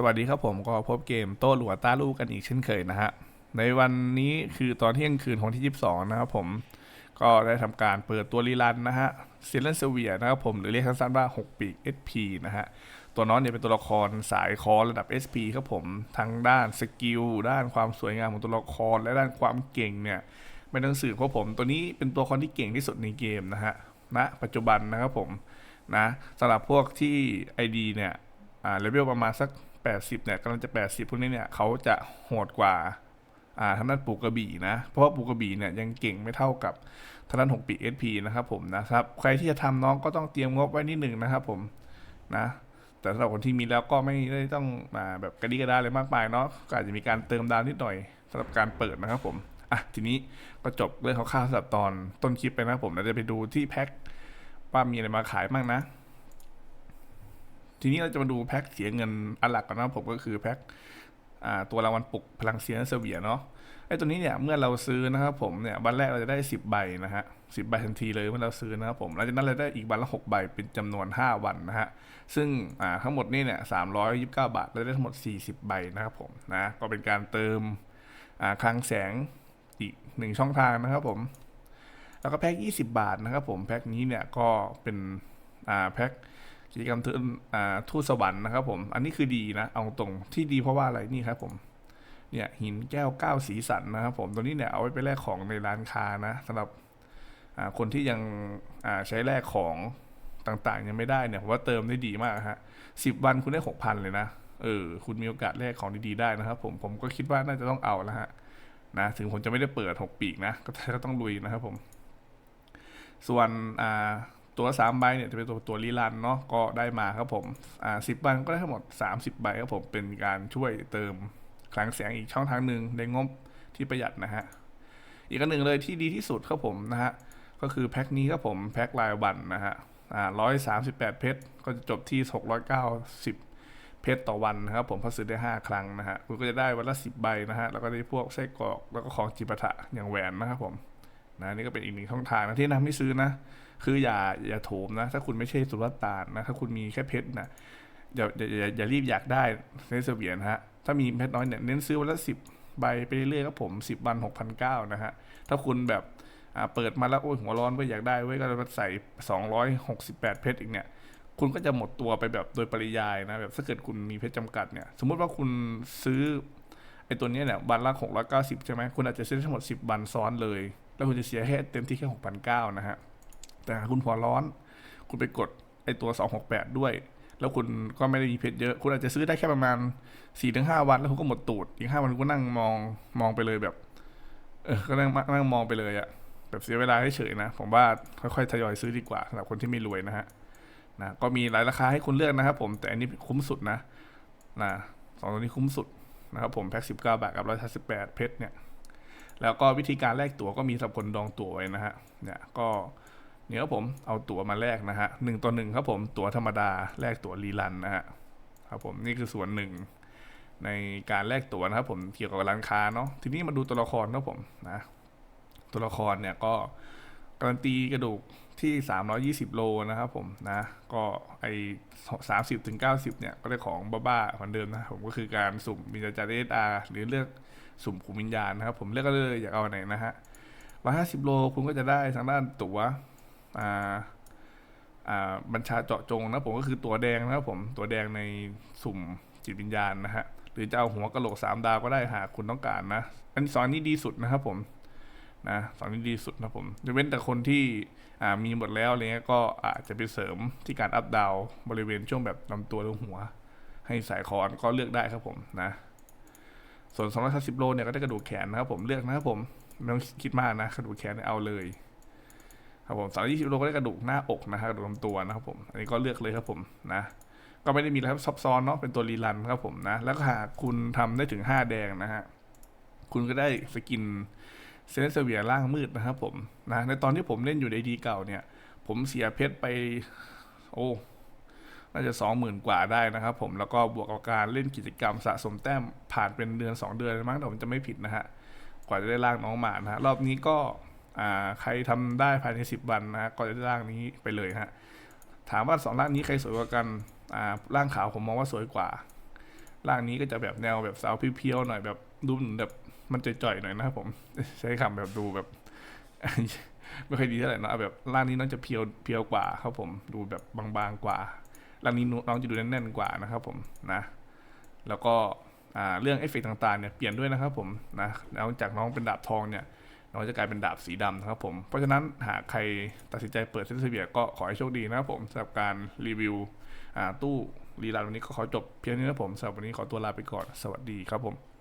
สวัสดีครับผมก็พบเกมโต้หลัวต้าลูกกันอีกเช่นเคยนะฮะ ในวันนี้คือตอนเที่ยงคืนของที่ 22 นะครับผม ก็ได้ทำการเปิดตัวรีลันนะฮะเซเลนเซเวียนะครับผมหรือเรียกสั้นๆว่า 6 ปีก SP นะฮะ ตัวน้องเนี่ยเป็นตัวละครสายคอระดับ SP ครับผม ทั้งด้านสกิลด้านความสวยงามของตัวละครและด้านความเก่งเนี่ยไม่ต้องสืบเพราะผม ตัวนี้เป็นตัวละครที่เก่งที่สุดในเกมนะฮะณปัจจุบันนะครับผมนะสำหรับพวกที่ ID เนี่ยอ่าเลเวลประมาณสัก 80เนี่ยกำลังจะ 80 พวกนี้เนี่ยเขาจะโหดกว่าอ่าทางด้านปูกระบี่นะ เพราะว่าปูกระบี่เนี่ยยังเก่งไม่เท่ากับทางด้าน6ปี SP นะครับผมนะครับ ใครที่จะทำน้องก็ต้องเตรียมงบไว้นิดหนึ่งนะครับผมนะ แต่สำหรับคนที่มีแล้วก็ไม่ได้ต้องมาแบบกระดิกระดาเลยมากมายเนาะ ก็อาจจะมีการเติมดาวนิดหน่อยสำหรับการเปิดนะครับผม อะทีนี้ก็จบเรื่องคร่าวๆสำหรับตอนต้นคลิปไปนะครับผมเราจะไปดูที่แพ็คว่ามีอะไรมาขายบ้างนะ ทีนี้เราจะมาดูแพ็คเสียเงินอันหลักก่อนนะผมก็คือแพ็คตัวรางวัลปลุกพลังเซียนเซเวียเนาะไอ้ตัวนี้เนี่ยเมื่อเราซื้อนะครับผมเนี่ยวันแรกเราจะได้ 10 ใบนะฮะสิบใบทันทีเลยเมื่อเราซื้อนะครับผมหลังจากนั้นเราได้อีกวันละ6ใบเป็นจำนวน 5 วันนะฮะซึ่งทั้งหมดนี่เนี่ย329บาบาทเราได้ทั้งหมด 40 ใบนะครับผมนะก็เป็นการเติมคลังแสงอีกหนึ่งช่องทางนะครับผม แล้วก็แพ็ค20 บาทนะครับผมแพ็คนี้เนี่ยก็เป็นแพ็ค กิจกรรมทูตอ่าทูตสวรรค์นะครับผมอันนี้คือดีนะ เอาตรงที่ดีเพราะว่าอะไรนี่ครับผมเนี่ยหินแก้วเก้าสีสันนะครับผมตัวนี้เนี่ยเอาไว้ไปแลกของในร้านค้านะสำหรับคนที่ยังใช้แลกของต่างๆ ยังไม่ได้เนี่ยผมว่าเติมได้ดีมากฮะสิบวันคุณได้หกพันเลยนะเออคุณมีโอกาสแลกของดีๆได้นะครับผมผมก็คิดว่าน่าจะต้องเอาแล้วฮะนะถึงผมจะไม่ได้เปิดหกปีกนะก็ก็ต้องลุยนะครับผม ส่วนอ่า ตัวสามใบเนี่ยจะเป็นตัวตัวรีลันเนาะก็ได้มาครับผมอ่าสิบใบก็ได้ทั้งหมด 30 ใบครับผมเป็นการช่วยเติมคลังแสงอีกช่องทางหนึ่งในงบที่ประหยัดนะฮะอีกอันหนึ่งเลยที่ดีที่สุดครับผมนะฮะก็คือแพ็คนี้ครับผมแพ็ครายวันนะฮะอ่าร้อยสามสิบแปดเพชรก็จะจบที่หกร้อยเก้าสิบเพชรต่อวันนะครับผมเพอซื้อได้ห้าครั้งนะฮะคุณก็จะได้วันละสิบใบนะฮะแล้วก็ได้พวกไส้กรอกแล้วก็ของจิปาถะอย่างแหวนนะครับผม นะนี่ก็เป็นอีกหนึ่งช่องทางนะที่นะนำให้ซื้อนะ คืออย่าอย่าโถมนะ ถ้าคุณไม่ใช่สุลต่านนะ ถ้าคุณมีแค่เพชรนะอย่าอย่าอย่าอย่ารีบอยากได้เนสเวียนฮะ ถ้ามีเพชรน้อยเนี่ยเน้นซื้อวันละสิบใบไปเรื่อยๆครับผมสิบวันหกพันเก้านะฮะ ถ้าคุณแบบเปิดมาแล้วโอ้ยหัวร้อนไปอยากได้ไว้ยก็มาใส่สองร้อยหกสิบแปดเพชรอีกเนี่ยคุณก็จะหมดตัวไปแบบโดยปริยายนะแบบถ้าเกิดคุณมีเพชรจำกัดเนี่ยสมมุติว่าคุณซื้อไอ้ตัวนี้เนี่ยวันละหกร้อยเก้าสิบใช่ไหมคุณอาจจะซื้อทั้งหมดสิบวันซ้อนเลย แล้วคุณจะเสียแค่เต็มที่แค่หกพันเก้านะฮะ แต่คุณหัวร้อน คุณไปกดไอตัว268ด้วย แล้วคุณก็ไม่ได้มีเพชรเยอะ คุณอาจจะซื้อได้แค่ประมาณ4-5วัน แล้วคุณก็หมดตูด อีก5วันคุณก็นั่งมองมองไปเลยแบบ เออ ก็นั่งนั่งมองไปเลยอะแบบเสียเวลาเฉยๆนะ ผมว่าค่อยๆทยอยซื้อดีกว่าสำหรับคนที่ไม่รวยนะฮะนะก็มีหลายราคาให้คุณเลือกนะครับผมแต่อันนี้คุ้มสุดนะนะสองตัวนี้คุ้มสุดนะครับผมแพ็ค19บาทกับ138เพชรเนี่ย แล้วก็วิธีการแลกตั๋วก็มีสำหรับคนดองตั๋วไว้นะฮะเนี่ยก็เนี่ยครับผมเอาตั๋วมาแลกนะฮะหนึ่งต่อหนึ่งครับผมตั๋วธรรมดาแลกตั๋วรีลันนะฮะครับผมนี่คือส่วนหนึ่งในการแลกตั๋วนะครับผมเกี่ยวกับร้านค้าเนาะทีนี้มาดูตัวละครครับผมนะตัวละครเนี่ยก็การันตีกระดูกที่ 320 โลนะครับผมนะก็ไอ30ถึง90เนี่ยก็ได้ของบ้าๆเหมือนเดิมนะผมก็คือการสุ่มวิญญาจารย์เอสอาร์หรือเลือก สุ่มขุมวิญญาณนะครับ ผมเลือกก็เลยอยากเอาไหนนะฮะร้อยห้าสิบโลคุณก็จะได้ทางด้านตั๋วอ่าอ่าบัญชาเจาะจงนะผมก็คือตัวแดงนะครับผมตัวแดงในสุ่มจิตวิญญาณนะฮะหรือจะเอาหัวกะโหลกสามดาวก็ได้หากคุณต้องการนะอันสองนี้ดีสุดนะครับผมนะสองนี้ดีสุดนะผมยกเว้นแต่คนที่อ่ามีหมดแล้วอะไรเงี้ยก็อาจจะไปเสริมที่การอัพดาวบริเวณช่วงแบบลำตัวหรือหัว ให้สายคอนก็เลือกได้ครับผมนะ ส่วน230โลเนี่ยก็ได้กระดูกแขนนะครับผมเลือกนะครับผมไม่ต้องคิดมากนะกระดูกแขนเนี่ยเอาเลยครับผม220โลก็ได้กระดูกหน้าอกนะฮะกระดูกลำตัวนะครับผมอันนี้ก็เลือกเลยครับผมนะก็ไม่ได้มีอะไรซับซ้อนเนาะเป็นตัวรีลันครับผมนะ แล้วหากคุณทำได้ถึง 5 แดงนะฮะคุณก็ได้สกินเซนเซเวียร่างมืดนะครับผมนะในตอนที่ผมเล่นอยู่ในดีเก่าเนี่ย ผมเสียเพชรไป โอ้ น่าจะสองหมื่นกว่าได้นะครับผมแล้วก็บวกกับการเล่นกิจกรรมสะสมแต้มผ่านเป็นเดือน 2 เดือนมั้งแต่ผมจะไม่ผิดนะฮะกว่าจะได้ร่างน้องหมานะฮะรอบนี้ก็ใครทำได้ภายใน 10 วันนะฮะก็จะได้ร่างนี้ไปเลยฮะถามว่าสองร่างนี้ใครสวยกว่ากันอ่าร่างขาวผมมองว่าสวยกว่าร่างนี้ก็จะแบบแนวแบบสาวเพียวๆหน่อยแบบดูเหมือนแบบมันจ่อยๆหน่อยนะครับผมใช้คำแบบดูแบบไม่ค่อยดีเท่าไหร่นะแบบร่างนี้น้องจะเพียวเพียวกว่าครับผมดูแบบบางๆกว่า ร่างนี้น้องจะดูแน่นๆกว่านะครับผมนะแล้วก็เรื่องเอฟเฟกต์ต่างๆเนี่ยเปลี่ยนด้วยนะครับผมนะแล้วจากน้องเป็นดาบทองเนี่ยน้องจะกลายเป็นดาบสีดำนะครับผม เพราะฉะนั้นหากใครตัดสินใจเปิดเซนเซเบียก็ขอให้โชคดีนะครับผมสำหรับการรีวิวตู้รีลานวันนี้ก็ขอจบเพียงนี้นะผมสำหรับวันนี้ขอตัวลาไปก่อนสวัสดีครับผม